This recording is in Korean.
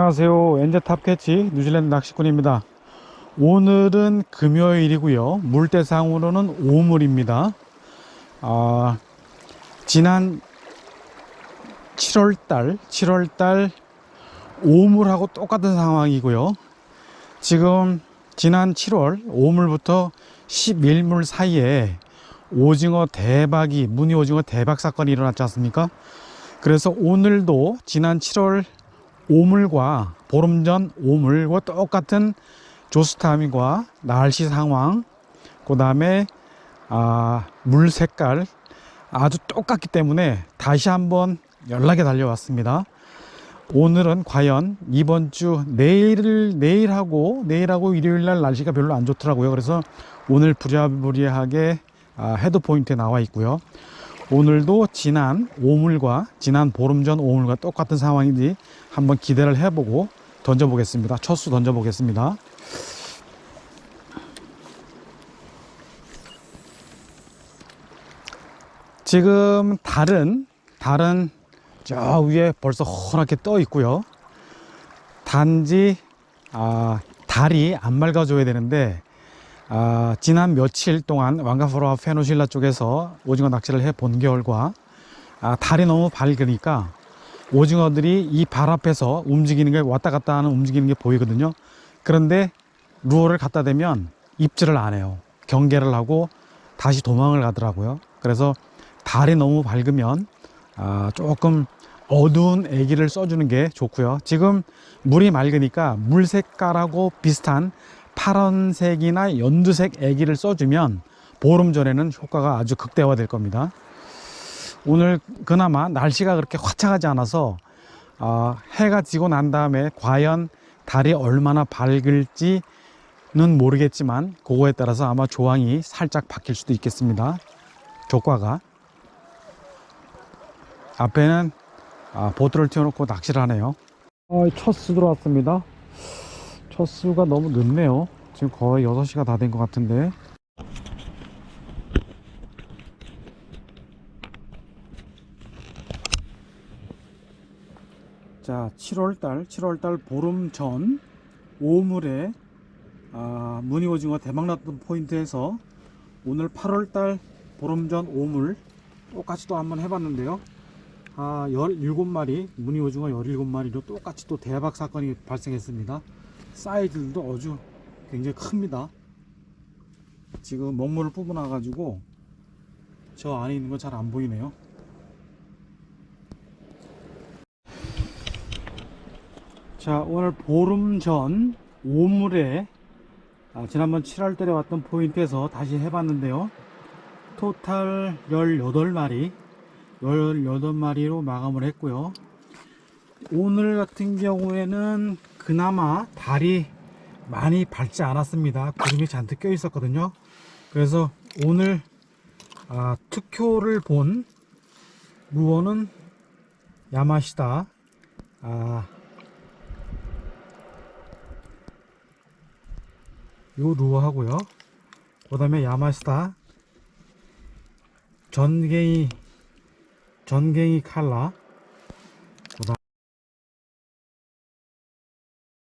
안녕하세요. 엔제탑 캐치 뉴질랜드 낚시꾼입니다. 오늘은 금요일이고요. 물대상으로는 오물입니다. 아, 지난 7월달, 7월달 오물하고 똑같은 상황이고요. 지금 지난 7월 오물부터 11물 사이에 오징어 대박이, 무늬 오징어 대박 사건이 일어났지 않습니까? 그래서 오늘도 지난 7월 오물과 보름 전 오물과 똑같은 조스타임과 날씨 상황, 그 다음에 아, 물 색깔 아주 똑같기 때문에 다시 한번 연락이 달려왔습니다. 오늘은 과연 이번 주 내일 내일하고 내일하고 일요일 날 날씨가 별로 안 좋더라고요. 그래서 오늘 부랴부랴하게 아, 헤드 포인트에 나와 있고요. 오늘도 지난 오물과 지난 보름 전 오물과 똑같은 상황인지 한번 기대를 해보고 던져보겠습니다. 첫수 던져보겠습니다. 지금 달은 달은 저 위에 벌써 허옇게 떠 있고요. 단지 아, 달이 안 맑아져야 되는데 아, 지난 며칠 동안 왕가포로와 페노실라 쪽에서 오징어 낚시를 해 본 결과 아, 달이 너무 밝으니까 오징어들이 이 발 앞에서 움직이는 게 왔다 갔다 하는 움직이는 게 보이거든요. 그런데 루어를 갖다 대면 입질을 안 해요. 경계를 하고 다시 도망을 가더라고요. 그래서 달이 너무 밝으면 아, 조금 어두운 애기를 써주는 게 좋고요. 지금 물이 맑으니까 물 색깔하고 비슷한 파란색이나 연두색 애기를 써주면 보름 전에는 효과가 아주 극대화될 겁니다. 오늘 그나마 날씨가 그렇게 화창하지 않아서 아, 해가 지고 난 다음에 과연 달이 얼마나 밝을지는 모르겠지만 그거에 따라서 아마 조항이 살짝 바뀔 수도 있겠습니다. 조과가 앞에는 아, 보트를 띄워놓고 낚시를 하네요. 어, 첫 수 들어왔습니다. 첫 수가 너무 늦네요. 지금 거의 6시가 다 된 것 같은데. 자, 7월달, 7월달 보름 전 오물에 아, 무늬 오징어 대박 났던 포인트에서 오늘 8월달 보름 전 오물 똑같이 또 한번 해봤는데요. 아, 17마리, 무늬 오징어 17마리로 똑같이 또 대박 사건이 발생했습니다. 사이즈도 아주 굉장히 큽니다. 지금 먹물을 뽑아놔 가지고 저 안에 있는 거 잘 안 보이네요. 자, 오늘 보름 전 오물에 아, 지난번 7월 달에 왔던 포인트에서 다시 해봤는데요. 토탈 18마리, 18마리로 마감을 했고요. 오늘 같은 경우에는 그나마 달이 많이 밝지 않았습니다. 구름이 잔뜩 껴 있었거든요. 그래서 오늘 아, 투표를 본 무어는 야마시다. 아, 요 루어 하고요. 그 다음에 야마시다 전갱이 전갱이 칼라